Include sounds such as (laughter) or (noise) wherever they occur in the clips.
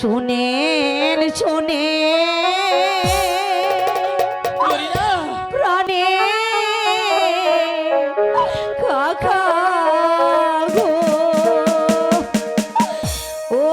শুনেন শুনে প্রাণে কাকা গো। ও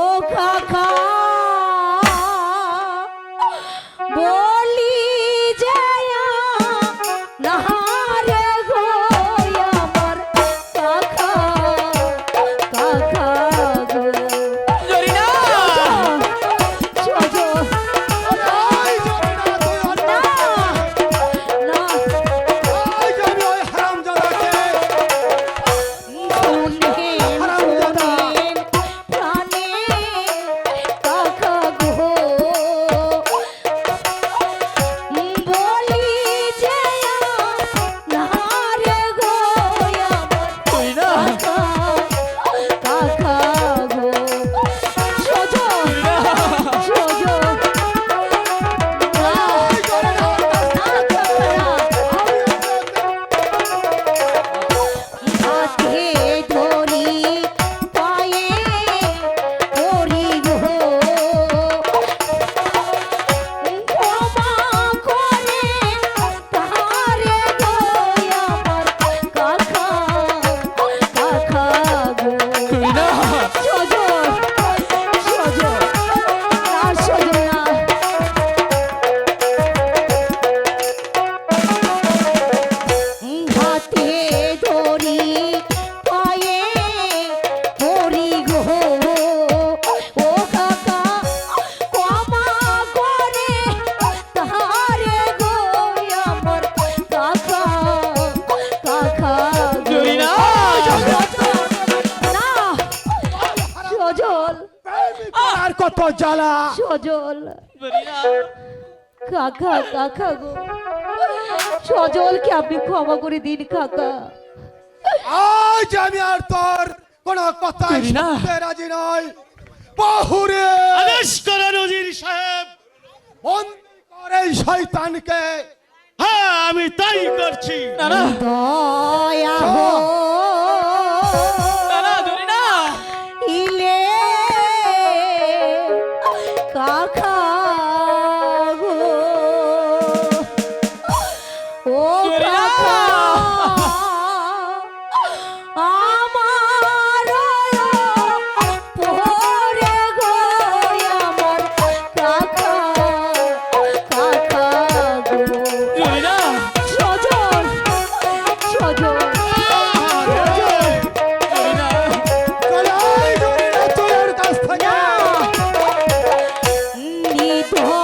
no. (laughs) Yo, yo. কত জ্বালা সজল। কাকা কাকা গো। সজলকে আপনি ক্ষমা করে দিন কাকা। আজ আমি আর তোর কোন কথাই শুনতে রাজি নই। বাহুরে। আদেশ করো নজির সাহেব। মন করে শয়তানকে। হ্যাঁ আমি তাই করছি। না দয়া সহ